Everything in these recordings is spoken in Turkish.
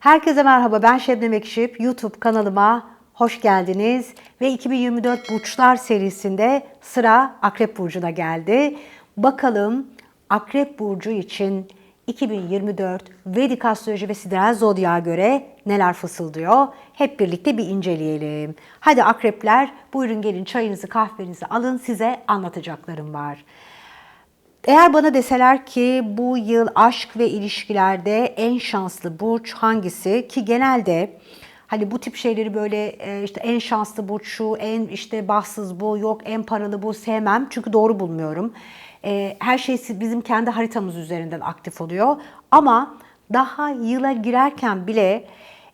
Herkese merhaba ben Şebnem Ekşip. YouTube kanalıma hoş geldiniz. Ve 2024 Burçlar serisinde sıra Akrep Burcu'na geldi. Bakalım Akrep Burcu için 2024 Vedik Astroloji ve Sideral Zodya'ya göre neler fısıldıyor? Hep birlikte bir inceleyelim. Hadi akrepler buyurun gelin çayınızı kahvenizi alın size anlatacaklarım var. Eğer bana deseler ki bu yıl aşk ve ilişkilerde en şanslı burç hangisi? Ki genelde hani bu tip şeyleri böyle e, işte en şanslı burç şu, en işte bahtsız bu, yok en paralı bu sevmem. Çünkü doğru bulmuyorum. E, Her şey bizim kendi haritamız üzerinden aktif oluyor. Ama daha yıla girerken bile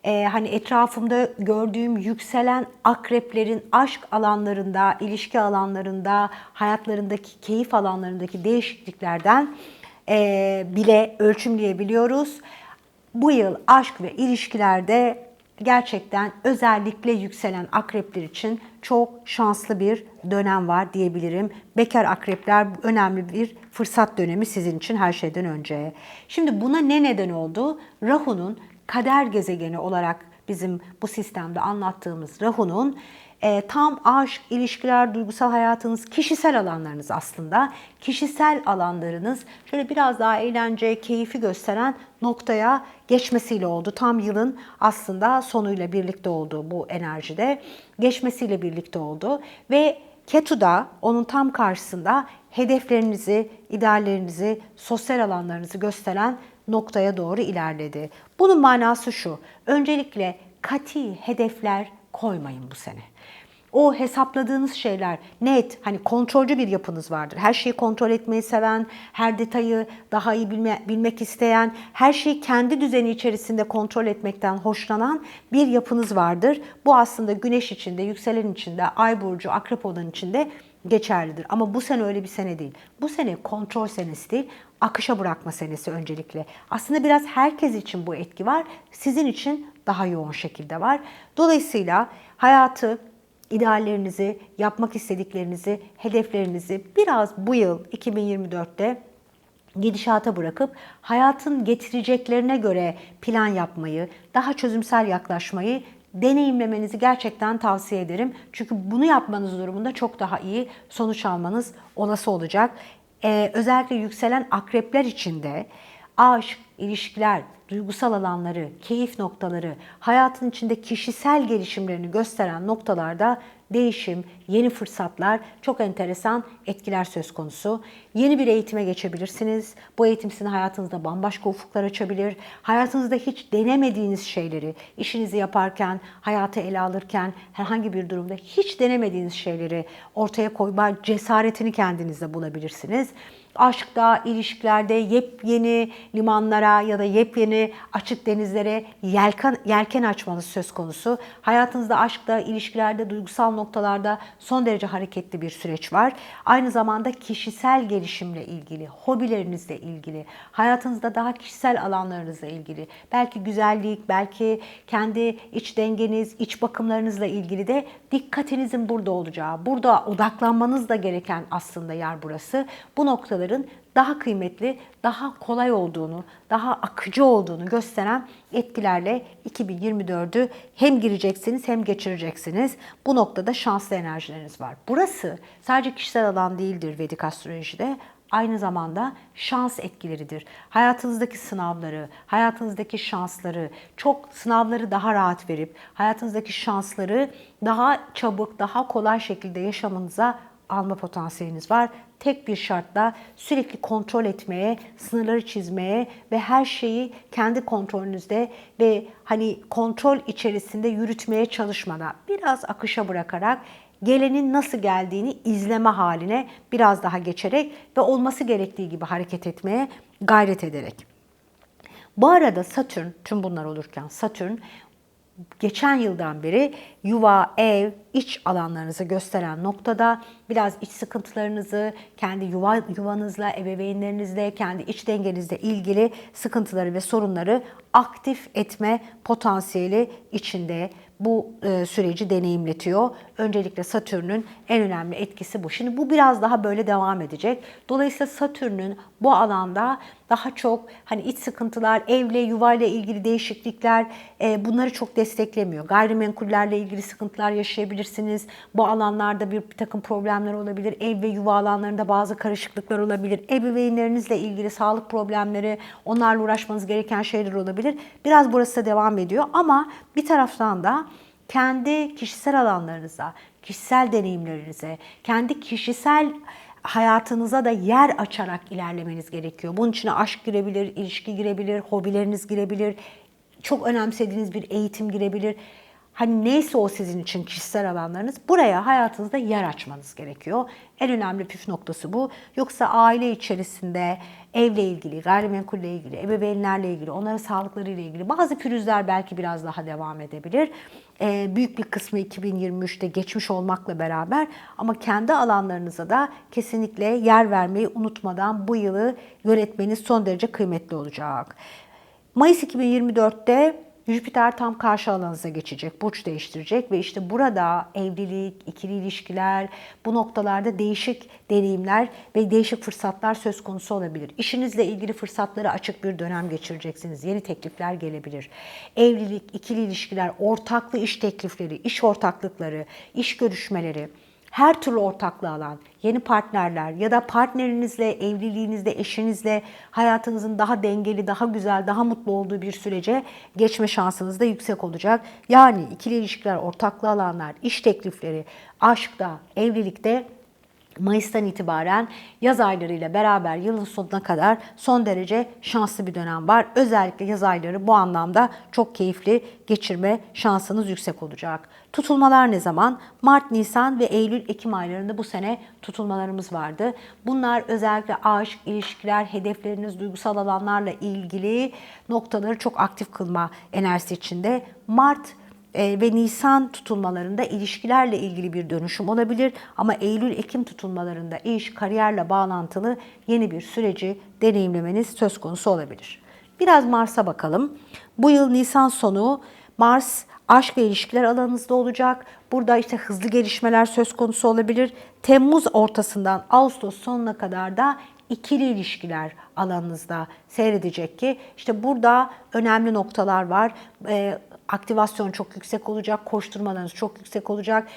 e, hani etrafımda gördüğüm yükselen akreplerin aşk alanlarında, ilişki alanlarında, hayatlarındaki keyif alanlarındaki değişikliklerden e, bile ölçümleyebiliyoruz. Bu yıl aşk ve ilişkilerde gerçekten özellikle yükselen akrepler için çok şanslı bir dönem var diyebilirim. Bekar akrepler önemli bir fırsat dönemi sizin için her şeyden önce. Şimdi buna ne neden oldu? Rahu'nun kader gezegeni olarak bizim bu sistemde anlattığımız Rahu'nun e, tam aşk, ilişkiler, duygusal hayatınız, kişisel alanlarınız aslında. Kişisel alanlarınız şöyle biraz daha eğlence, keyfi gösteren noktaya geçmesiyle oldu. Tam yılın aslında sonuyla birlikte olduğu bu enerjide geçmesiyle birlikte oldu. Ve Ketu da onun tam karşısında hedeflerinizi, ideallerinizi, sosyal alanlarınızı gösteren noktaya doğru ilerledi. Bunun manası şu. Öncelikle kati hedefler koymayın bu sene. O hesapladığınız şeyler net, hani kontrolcü bir yapınız vardır. Her şeyi kontrol etmeyi seven, her detayı daha iyi bilme, bilmek isteyen, her şeyi kendi düzeni içerisinde kontrol etmekten hoşlanan bir yapınız vardır. Bu aslında güneş içinde, yükselen içinde, ay burcu, akrep olan içinde geçerlidir. Ama bu sene öyle bir sene değil. Bu sene kontrol senesi değil, akışa bırakma senesi öncelikle. Aslında biraz herkes için bu etki var. Sizin için daha yoğun şekilde var. Dolayısıyla hayatı, ideallerinizi, yapmak istediklerinizi, hedeflerinizi biraz bu yıl 2024'te gidişata bırakıp hayatın getireceklerine göre plan yapmayı, daha çözümsel yaklaşmayı deneyimlemenizi gerçekten tavsiye ederim. Çünkü bunu yapmanız durumunda çok daha iyi sonuç almanız olası olacak. Ee, özellikle yükselen akrepler için de aşk, ilişkiler, duygusal alanları, keyif noktaları, hayatın içinde kişisel gelişimlerini gösteren noktalarda değişim, yeni fırsatlar, çok enteresan etkiler söz konusu. Yeni bir eğitime geçebilirsiniz. Bu eğitim sizin hayatınızda bambaşka ufuklar açabilir. Hayatınızda hiç denemediğiniz şeyleri, işinizi yaparken, hayatı ele alırken, herhangi bir durumda hiç denemediğiniz şeyleri ortaya koyma cesaretini kendinizde bulabilirsiniz aşkta, ilişkilerde yepyeni limanlara ya da yepyeni açık denizlere yelken, yelken açmanız söz konusu. Hayatınızda aşkta, ilişkilerde, duygusal noktalarda son derece hareketli bir süreç var. Aynı zamanda kişisel gelişimle ilgili, hobilerinizle ilgili, hayatınızda daha kişisel alanlarınızla ilgili, belki güzellik, belki kendi iç dengeniz, iç bakımlarınızla ilgili de dikkatinizin burada olacağı, burada odaklanmanız da gereken aslında yer burası. Bu noktaların daha kıymetli, daha kolay olduğunu, daha akıcı olduğunu gösteren etkilerle 2024'ü hem gireceksiniz hem geçireceksiniz. Bu noktada şanslı enerjileriniz var. Burası sadece kişisel alan değildir Vedik astrolojide aynı zamanda şans etkileridir. Hayatınızdaki sınavları, hayatınızdaki şansları, çok sınavları daha rahat verip hayatınızdaki şansları daha çabuk, daha kolay şekilde yaşamınıza alma potansiyeliniz var. Tek bir şartla sürekli kontrol etmeye, sınırları çizmeye ve her şeyi kendi kontrolünüzde ve hani kontrol içerisinde yürütmeye çalışmadan biraz akışa bırakarak gelenin nasıl geldiğini izleme haline biraz daha geçerek ve olması gerektiği gibi hareket etmeye gayret ederek. Bu arada Satürn, tüm bunlar olurken Satürn geçen yıldan beri yuva, ev, iç alanlarınızı gösteren noktada biraz iç sıkıntılarınızı, kendi yuva, yuvanızla, ebeveynlerinizle, kendi iç dengenizle ilgili sıkıntıları ve sorunları aktif etme potansiyeli içinde bu e, süreci deneyimletiyor. Öncelikle Satürn'ün en önemli etkisi bu. Şimdi bu biraz daha böyle devam edecek. Dolayısıyla Satürn'ün bu alanda daha çok hani iç sıkıntılar, evle, yuvayla ilgili değişiklikler e, bunları çok desteklemiyor. Gayrimenkullerle ilgili sıkıntılar yaşayabilirsiniz. Bu alanlarda bir, takım problemler olabilir. Ev ve yuva alanlarında bazı karışıklıklar olabilir. Ebeveynlerinizle ilgili sağlık problemleri, onlarla uğraşmanız gereken şeyler olabilir. Biraz burası da devam ediyor ama bir taraftan da kendi kişisel alanlarınıza, kişisel deneyimlerinize, kendi kişisel hayatınıza da yer açarak ilerlemeniz gerekiyor. Bunun içine aşk girebilir, ilişki girebilir, hobileriniz girebilir, çok önemsediğiniz bir eğitim girebilir. Hani neyse o sizin için kişisel alanlarınız buraya hayatınızda yer açmanız gerekiyor. En önemli püf noktası bu. Yoksa aile içerisinde evle ilgili, gayrimenkulle ilgili, ebeveynlerle ilgili, onların sağlıklarıyla ilgili bazı pürüzler belki biraz daha devam edebilir. Ee, büyük bir kısmı 2023'te geçmiş olmakla beraber ama kendi alanlarınıza da kesinlikle yer vermeyi unutmadan bu yılı yönetmeniz son derece kıymetli olacak. Mayıs 2024'te Jüpiter tam karşı alanınıza geçecek, burç değiştirecek ve işte burada evlilik, ikili ilişkiler, bu noktalarda değişik deneyimler ve değişik fırsatlar söz konusu olabilir. İşinizle ilgili fırsatları açık bir dönem geçireceksiniz. Yeni teklifler gelebilir. Evlilik, ikili ilişkiler, ortaklı iş teklifleri, iş ortaklıkları, iş görüşmeleri, her türlü ortaklığı alan yeni partnerler ya da partnerinizle, evliliğinizde, eşinizle hayatınızın daha dengeli, daha güzel, daha mutlu olduğu bir sürece geçme şansınız da yüksek olacak. Yani ikili ilişkiler, ortaklığı alanlar, iş teklifleri, aşkta, evlilikte Mayıs'tan itibaren yaz aylarıyla beraber yılın sonuna kadar son derece şanslı bir dönem var. Özellikle yaz ayları bu anlamda çok keyifli geçirme şansınız yüksek olacak. Tutulmalar ne zaman? Mart, Nisan ve Eylül, Ekim aylarında bu sene tutulmalarımız vardı. Bunlar özellikle aşk, ilişkiler, hedefleriniz, duygusal alanlarla ilgili noktaları çok aktif kılma enerjisi içinde. Mart ve Nisan tutulmalarında ilişkilerle ilgili bir dönüşüm olabilir ama Eylül-Ekim tutulmalarında iş, kariyerle bağlantılı yeni bir süreci deneyimlemeniz söz konusu olabilir. Biraz Mars'a bakalım. Bu yıl Nisan sonu Mars aşk ve ilişkiler alanınızda olacak. Burada işte hızlı gelişmeler söz konusu olabilir. Temmuz ortasından Ağustos sonuna kadar da ikili ilişkiler alanınızda seyredecek ki işte burada önemli noktalar var. Ee, aktivasyon çok yüksek olacak, koşturmalarınız çok yüksek olacak.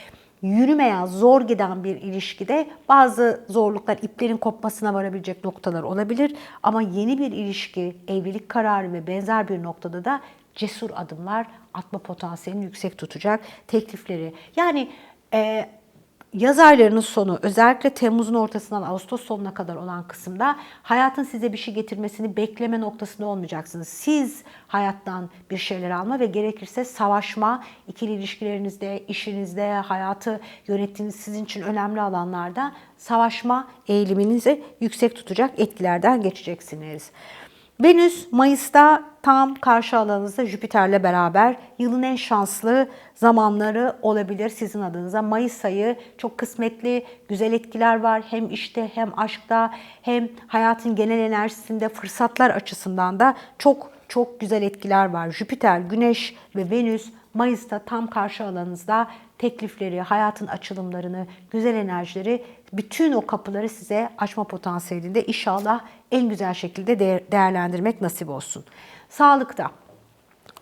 Yürümeyen, zor giden bir ilişkide bazı zorluklar, iplerin kopmasına varabilecek noktalar olabilir. Ama yeni bir ilişki, evlilik kararı ve benzer bir noktada da cesur adımlar atma potansiyelini yüksek tutacak teklifleri. Yani e, yaz aylarının sonu özellikle Temmuz'un ortasından Ağustos sonuna kadar olan kısımda hayatın size bir şey getirmesini bekleme noktasında olmayacaksınız. Siz hayattan bir şeyler alma ve gerekirse savaşma, ikili ilişkilerinizde, işinizde, hayatı yönettiğiniz sizin için önemli alanlarda savaşma eğiliminizi yüksek tutacak etkilerden geçeceksiniz. Venüs Mayıs'ta tam karşı alanınızda Jüpiter'le beraber yılın en şanslı zamanları olabilir sizin adınıza. Mayıs ayı çok kısmetli, güzel etkiler var. Hem işte hem aşkta hem hayatın genel enerjisinde fırsatlar açısından da çok çok güzel etkiler var. Jüpiter, Güneş ve Venüs Mayıs'ta tam karşı alanınızda teklifleri, hayatın açılımlarını, güzel enerjileri, bütün o kapıları size açma potansiyelinde inşallah en güzel şekilde değerlendirmek nasip olsun. Sağlıkta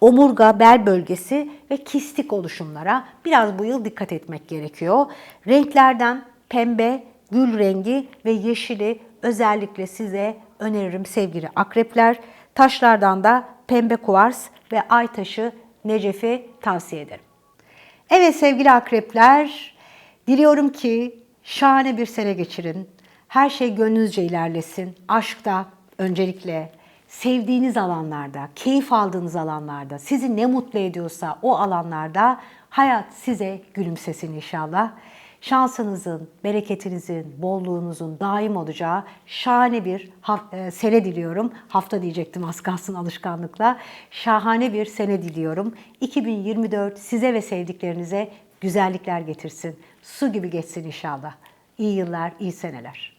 omurga, bel bölgesi ve kistik oluşumlara biraz bu yıl dikkat etmek gerekiyor. Renklerden pembe, gül rengi ve yeşili özellikle size öneririm sevgili akrepler. Taşlardan da pembe kuvars ve ay taşı Necef'i tavsiye ederim. Evet sevgili akrepler, diliyorum ki şahane bir sene geçirin. Her şey gönlünüzce ilerlesin. Aşkta öncelikle, sevdiğiniz alanlarda, keyif aldığınız alanlarda, sizi ne mutlu ediyorsa o alanlarda hayat size gülümsesin inşallah. Şansınızın, bereketinizin, bolluğunuzun daim olacağı şahane bir e, sene diliyorum. Hafta diyecektim az kalsın alışkanlıkla. Şahane bir sene diliyorum. 2024 size ve sevdiklerinize güzellikler getirsin. Su gibi geçsin inşallah. İyi yıllar, iyi seneler.